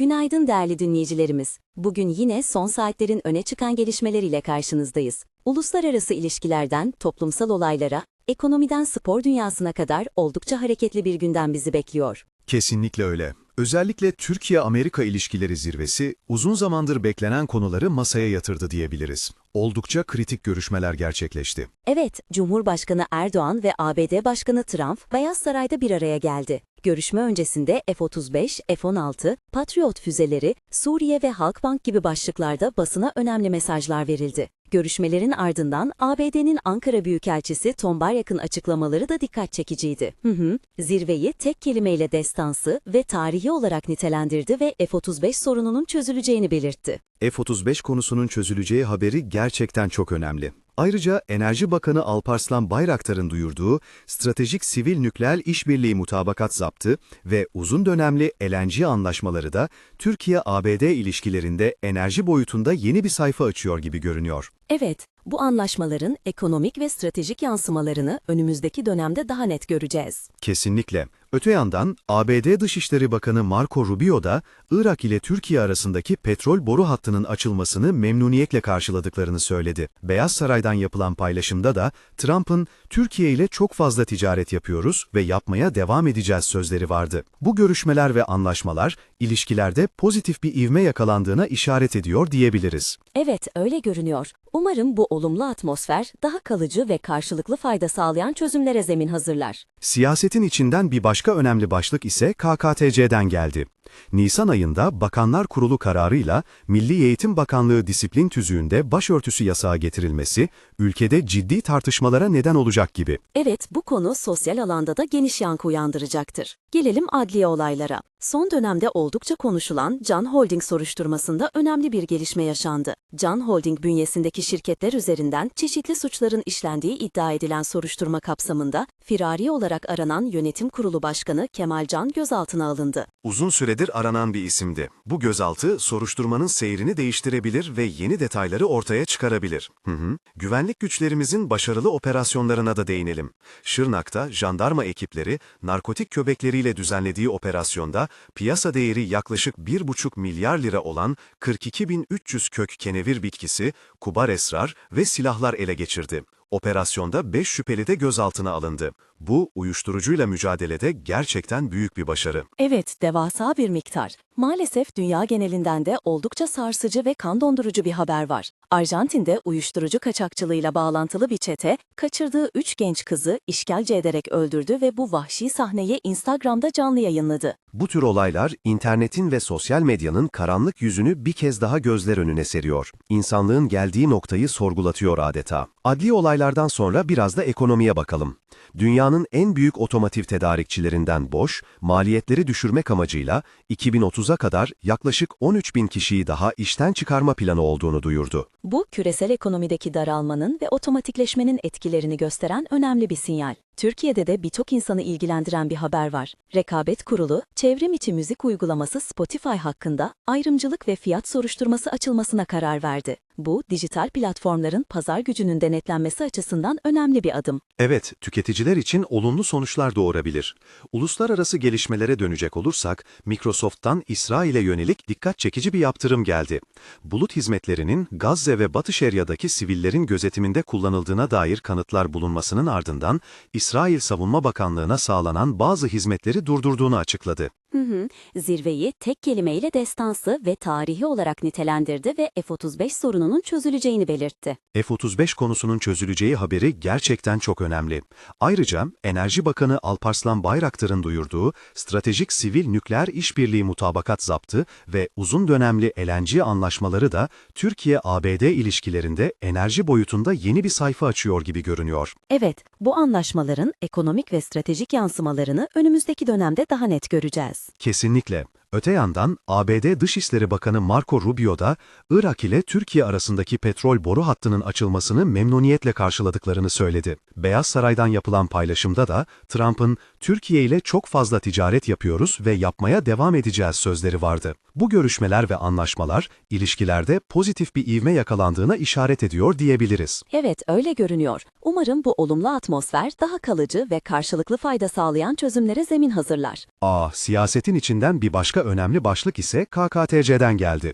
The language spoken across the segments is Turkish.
Günaydın değerli dinleyicilerimiz. Bugün yine son saatlerin öne çıkan gelişmeleriyle karşınızdayız. Uluslararası ilişkilerden toplumsal olaylara, ekonomiden spor dünyasına kadar oldukça hareketli bir gündem bizi bekliyor. Kesinlikle öyle. Özellikle Türkiye-Amerika ilişkileri zirvesi uzun zamandır beklenen konuları masaya yatırdı diyebiliriz. Oldukça kritik görüşmeler gerçekleşti. Evet, Cumhurbaşkanı Erdoğan ve ABD Başkanı Trump Beyaz Saray'da bir araya geldi. Görüşme öncesinde F-35, F-16, Patriot füzeleri, Suriye ve Halkbank gibi başlıklarda basına önemli mesajlar verildi. Görüşmelerin ardından ABD'nin Ankara Büyükelçisi Tom Barak'ın açıklamaları da dikkat çekiciydi. Hı hı, zirveyi tek kelimeyle destansı ve tarihi olarak nitelendirdi ve F-35 sorununun çözüleceğini belirtti. F-35 konusunun çözüleceği haberi gerçekten çok önemli. Ayrıca Enerji Bakanı Alparslan Bayraktar'ın duyurduğu stratejik sivil nükleer işbirliği mutabakat zaptı ve uzun dönemli LNG anlaşmaları da Türkiye-ABD ilişkilerinde enerji boyutunda yeni bir sayfa açıyor gibi görünüyor. Evet, bu anlaşmaların ekonomik ve stratejik yansımalarını önümüzdeki dönemde daha net göreceğiz. Kesinlikle. Öte yandan ABD Dışişleri Bakanı Marco Rubio da Irak ile Türkiye arasındaki petrol boru hattının açılmasını memnuniyetle karşıladıklarını söyledi. Beyaz Saray'dan yapılan paylaşımda da Trump'ın Türkiye ile çok fazla ticaret yapıyoruz ve yapmaya devam edeceğiz sözleri vardı. Bu görüşmeler ve anlaşmalar ilişkilerde pozitif bir ivme yakalandığına işaret ediyor diyebiliriz. Evet, öyle görünüyor. Umarım bu olumlu atmosfer daha kalıcı ve karşılıklı fayda sağlayan çözümlere zemin hazırlar. Siyasetin içinden bir başka önemli başlık ise KKTC'den geldi. Nisan ayında Bakanlar Kurulu kararıyla Milli Eğitim Bakanlığı disiplin tüzüğünde başörtüsü yasağı getirilmesi, ülkede ciddi tartışmalara neden olacak gibi. Evet, bu konu sosyal alanda da geniş yankı uyandıracaktır. Gelelim adliye olaylara. Son dönemde oldukça konuşulan Can Holding soruşturmasında önemli bir gelişme yaşandı. Can Holding bünyesindeki şirketler üzerinden çeşitli suçların işlendiği iddia edilen soruşturma kapsamında firari olarak aranan Yönetim Kurulu Başkanı Kemal Can gözaltına alındı. Uzun süredir aranan bir isimdi. Bu gözaltı soruşturmanın seyrini değiştirebilir ve yeni detayları ortaya çıkarabilir. Hı hı. Güvenlik güçlerimizin başarılı operasyonlarına da değinelim. Şırnak'ta jandarma ekipleri narkotik köbekleriyle düzenlediği operasyonda piyasa değeri yaklaşık 1,5 milyar lira olan 42.300 kök kenevir bitkisi, kubar esrar ve silahlar ele geçirdi. Operasyonda 5 şüpheli de gözaltına alındı. Bu, uyuşturucuyla mücadelede gerçekten büyük bir başarı. Evet, devasa bir miktar. Maalesef dünya genelinden de oldukça sarsıcı ve kan dondurucu bir haber var. Arjantin'de uyuşturucu kaçakçılığıyla bağlantılı bir çete, kaçırdığı 3 genç kızı işkence ederek öldürdü ve bu vahşi sahneyi Instagram'da canlı yayınladı. Bu tür olaylar internetin ve sosyal medyanın karanlık yüzünü bir kez daha gözler önüne seriyor. İnsanlığın geldiği noktayı sorgulatıyor adeta. Adli olaylardan sonra biraz da ekonomiye bakalım. Dünyanın en büyük otomotiv tedarikçilerinden Bosch, maliyetleri düşürmek amacıyla 2030'a kadar yaklaşık 13 bin kişiyi daha işten çıkarma planı olduğunu duyurdu. Bu, küresel ekonomideki daralmanın ve otomatikleşmenin etkilerini gösteren önemli bir sinyal. Türkiye'de de birçok insanı ilgilendiren bir haber var. Rekabet Kurulu, çevrim içi müzik uygulaması Spotify hakkında ayrımcılık ve fiyat soruşturması açılmasına karar verdi. Bu, dijital platformların pazar gücünün denetlenmesi açısından önemli bir adım. Evet, tüketiciler için olumlu sonuçlar doğurabilir. Uluslararası gelişmelere dönecek olursak, Microsoft'tan İsrail'e yönelik dikkat çekici bir yaptırım geldi. Bulut hizmetlerinin Gazze ve Batı Şeria'daki sivillerin gözetiminde kullanıldığına dair kanıtlar bulunmasının ardından, İsrail Savunma Bakanlığı'na sağlanan bazı hizmetleri durdurduğunu açıkladı. Hı hı. Zirveyi tek kelimeyle destansı ve tarihi olarak nitelendirdi ve F-35 sorununun çözüleceğini belirtti. F-35 konusunun çözüleceği haberi gerçekten çok önemli. Ayrıca Enerji Bakanı Alparslan Bayraktar'ın duyurduğu stratejik sivil nükleer işbirliği mutabakat zaptı ve uzun dönemli LNG anlaşmaları da Türkiye-ABD ilişkilerinde enerji boyutunda yeni bir sayfa açıyor gibi görünüyor. Evet, bu anlaşmaların ekonomik ve stratejik yansımalarını önümüzdeki dönemde daha net göreceğiz. Kesinlikle. Öte yandan ABD Dışişleri Bakanı Marco Rubio da Irak ile Türkiye arasındaki petrol boru hattının açılmasını memnuniyetle karşıladıklarını söyledi. Beyaz Saray'dan yapılan paylaşımda da Trump'ın Türkiye ile çok fazla ticaret yapıyoruz ve yapmaya devam edeceğiz sözleri vardı. Bu görüşmeler ve anlaşmalar ilişkilerde pozitif bir ivme yakalandığına işaret ediyor diyebiliriz. Evet, öyle görünüyor. Umarım bu olumlu atmosfer daha kalıcı ve karşılıklı fayda sağlayan çözümlere zemin hazırlar. Aa, siyasetin içinden bir başka başka önemli başlık ise KKTC'den geldi.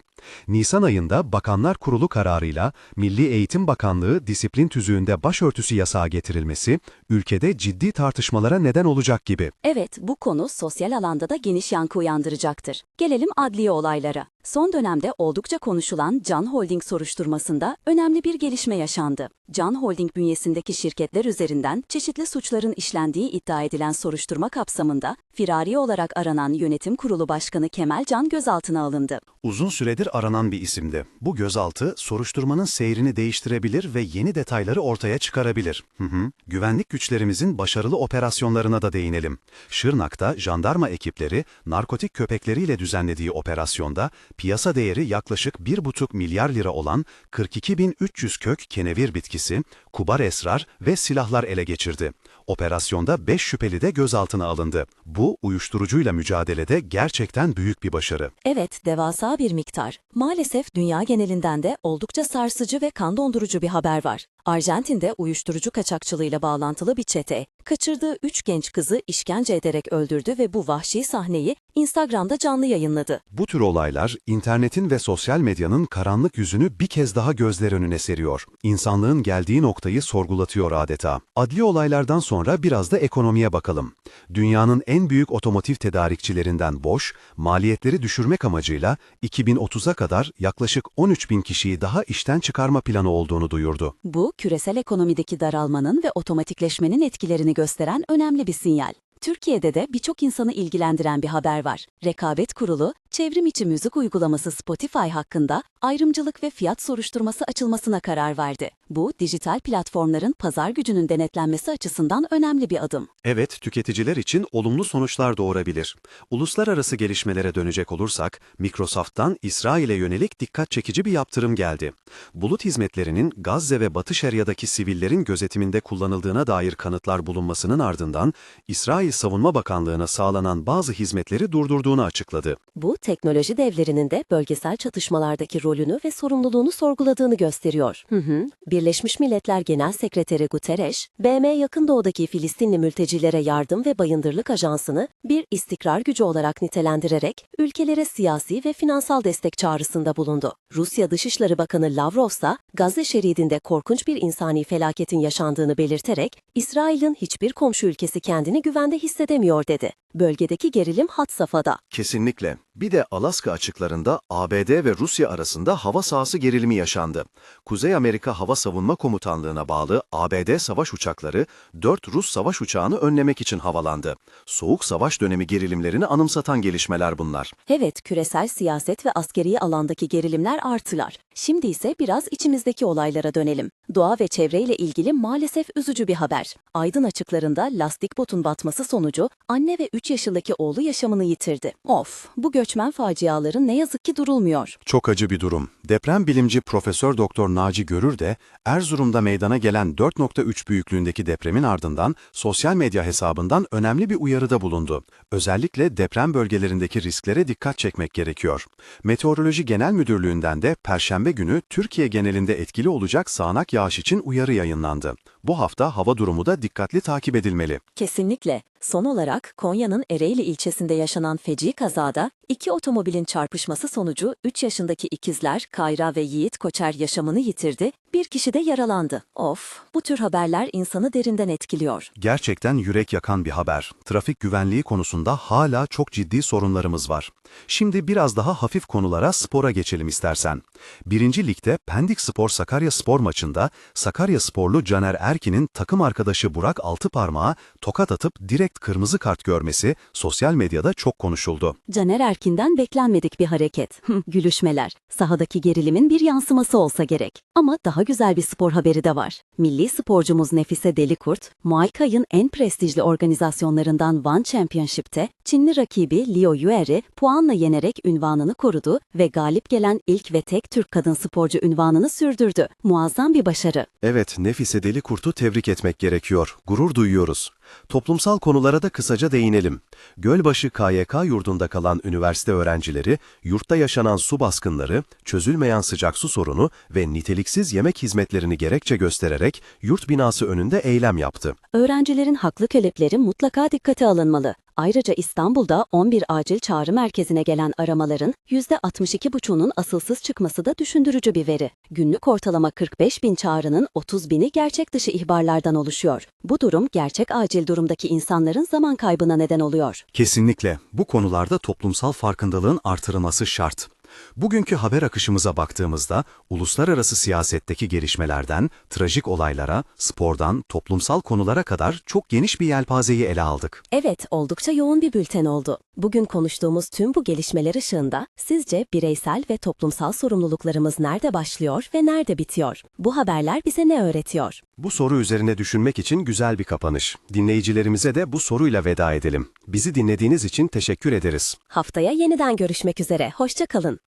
Nisan ayında Bakanlar Kurulu kararıyla Milli Eğitim Bakanlığı disiplin tüzüğünde başörtüsü yasağı getirilmesi, ülkede ciddi tartışmalara neden olacak gibi. Evet, bu konu sosyal alanda da geniş yankı uyandıracaktır. Gelelim adliye olaylara. Son dönemde oldukça konuşulan Can Holding soruşturmasında önemli bir gelişme yaşandı. Can Holding bünyesindeki şirketler üzerinden çeşitli suçların işlendiği iddia edilen soruşturma kapsamında firari olarak aranan Yönetim Kurulu Başkanı Kemal Can gözaltına alındı. Uzun süredir aranan bir isimdi. Bu gözaltı, soruşturmanın seyrini değiştirebilir ve yeni detayları ortaya çıkarabilir. Hı hı. Güvenlik güçlerimizin başarılı operasyonlarına da değinelim. Şırnak'ta jandarma ekipleri narkotik köpekleriyle düzenlediği operasyonda piyasa değeri yaklaşık 1,5 milyar lira olan 42.300 kök kenevir bitkisi, kubar esrar ve silahlar ele geçirdi. Operasyonda 5 şüpheli de gözaltına alındı. Bu, uyuşturucuyla mücadelede gerçekten büyük bir başarı. Evet, devasa bir miktar. Maalesef dünya genelinden de oldukça sarsıcı ve kan dondurucu bir haber var. Arjantin'de uyuşturucu kaçakçılığıyla bağlantılı bir çete, kaçırdığı üç genç kızı işkence ederek öldürdü ve bu vahşi sahneyi Instagram'da canlı yayınladı. Bu tür olaylar, internetin ve sosyal medyanın karanlık yüzünü bir kez daha gözler önüne seriyor. İnsanlığın geldiği noktayı sorgulatıyor adeta. Adli olaylardan sonra biraz da ekonomiye bakalım. Dünyanın en büyük otomotiv tedarikçilerinden Bosch, maliyetleri düşürmek amacıyla 2030'a kadar yaklaşık 13 bin kişiyi daha işten çıkarma planı olduğunu duyurdu. Bu, küresel ekonomideki daralmanın ve otomatikleşmenin etkilerini gösteren önemli bir sinyal. Türkiye'de de birçok insanı ilgilendiren bir haber var. Rekabet Kurulu, çevrim içi müzik uygulaması Spotify hakkında ayrımcılık ve fiyat soruşturması açılmasına karar verdi. Bu, dijital platformların pazar gücünün denetlenmesi açısından önemli bir adım. Evet, tüketiciler için olumlu sonuçlar doğurabilir. Uluslararası gelişmelere dönecek olursak, Microsoft'tan İsrail'e yönelik dikkat çekici bir yaptırım geldi. Bulut hizmetlerinin Gazze ve Batı Şeria'daki sivillerin gözetiminde kullanıldığına dair kanıtlar bulunmasının ardından, İsrail Savunma Bakanlığı'na sağlanan bazı hizmetleri durdurduğunu açıkladı. Bu, teknoloji devlerinin de bölgesel çatışmalardaki rolünü ve sorumluluğunu sorguladığını gösteriyor. Hı hı. Birleşmiş Milletler Genel Sekreteri Guterres, BM Yakın Doğu'daki Filistinli mültecilere yardım ve bayındırlık ajansını bir istikrar gücü olarak nitelendirerek ülkelere siyasi ve finansal destek çağrısında bulundu. Rusya Dışişleri Bakanı Lavrov ise Gazze şeridinde korkunç bir insani felaketin yaşandığını belirterek İsrail'in hiçbir komşu ülkesi kendini güvende hissedemiyor dedi. Bölgedeki gerilim had safhada. Kesinlikle. Bir de Alaska açıklarında ABD ve Rusya arasında hava sahası gerilimi yaşandı. Kuzey Amerika Hava Savunma Komutanlığı'na bağlı ABD savaş uçakları 4 Rus savaş uçağını önlemek için havalandı. Soğuk savaş dönemi gerilimlerini anımsatan gelişmeler bunlar. Evet, küresel siyaset ve askeri alandaki gerilimler artılar. Şimdi ise biraz içimizdeki olaylara dönelim. Doğa ve çevreyle ilgili maalesef üzücü bir haber. Aydın açıklarında lastik botun batması sonucu anne ve 3 yaşındaki oğlu yaşamını yitirdi. Of, bu göçmen faciaları ne yazık ki durulmuyor. Çok acı bir durum. Deprem bilimci Profesör Doktor Naci Görür de Erzurum'da meydana gelen 4.3 büyüklüğündeki depremin ardından sosyal medya hesabından önemli bir uyarıda bulundu. Özellikle deprem bölgelerindeki risklere dikkat çekmek gerekiyor. Meteoroloji Genel Müdürlüğü'nden de Perşembe günü Türkiye genelinde etkili olacak sağanak yağış için uyarı yayınlandı. Bu hafta hava durumu da dikkatli takip edilmeli. Kesinlikle. Son olarak Konya'nın Ereğli ilçesinde yaşanan feci kazada iki otomobilin çarpışması sonucu 3 yaşındaki ikizler Kayra ve Yiğit Koçer yaşamını yitirdi, bir kişi de yaralandı. Of, bu tür haberler insanı derinden etkiliyor. Gerçekten yürek yakan bir haber. Trafik güvenliği konusunda hala çok ciddi sorunlarımız var. Şimdi biraz daha hafif konulara spora geçelim istersen. Birinci Lig'de Pendik Spor Sakarya Spor maçında Sakarya Sporlu Caner Erkin'in takım arkadaşı Burak Altıparmağa tokat atıp direkt kırmızı kart görmesi sosyal medyada çok konuşuldu. Caner Erkin'den beklenmedik bir hareket. Gülüşmeler. Sahadaki gerilimin bir yansıması olsa gerek. Ama daha güzel bir spor haberi de var. Milli sporcumuz Nefise Delikurt, Muay Thai'ın en prestijli organizasyonlarından One Championship'te Çinli rakibi Liu Yuer'i puanla yenerek ünvanını korudu ve galip gelen ilk ve tek Türk kadın sporcu ünvanını sürdürdü. Muazzam bir başarı. Evet, Nefise Delikurt'u tebrik etmek gerekiyor. Gurur duyuyoruz. Toplumsal konulara da kısaca değinelim. Gölbaşı KYK yurdunda kalan üniversite öğrencileri, yurtta yaşanan su baskınları, çözülmeyen sıcak su sorunu ve niteliksiz yemek hizmetlerini gerekçe göstererek yurt binası önünde eylem yaptı. Öğrencilerin haklı talepleri mutlaka dikkate alınmalı. Ayrıca İstanbul'da 11 acil çağrı merkezine gelen aramaların %62,5'unun asılsız çıkması da düşündürücü bir veri. Günlük ortalama 45 bin çağrının 30 bini gerçek dışı ihbarlardan oluşuyor. Bu durum gerçek acil durumdaki insanların zaman kaybına neden oluyor. Kesinlikle. Bu konularda toplumsal farkındalığın artırılması şart. Bugünkü haber akışımıza baktığımızda uluslararası siyasetteki gelişmelerden, trajik olaylara, spordan, toplumsal konulara kadar çok geniş bir yelpazeyi ele aldık. Evet, oldukça yoğun bir bülten oldu. Bugün konuştuğumuz tüm bu gelişmeler ışığında sizce bireysel ve toplumsal sorumluluklarımız nerede başlıyor ve nerede bitiyor? Bu haberler bize ne öğretiyor? Bu soru üzerine düşünmek için güzel bir kapanış. Dinleyicilerimize de bu soruyla veda edelim. Bizi dinlediğiniz için teşekkür ederiz. Haftaya yeniden görüşmek üzere. Hoşça kalın.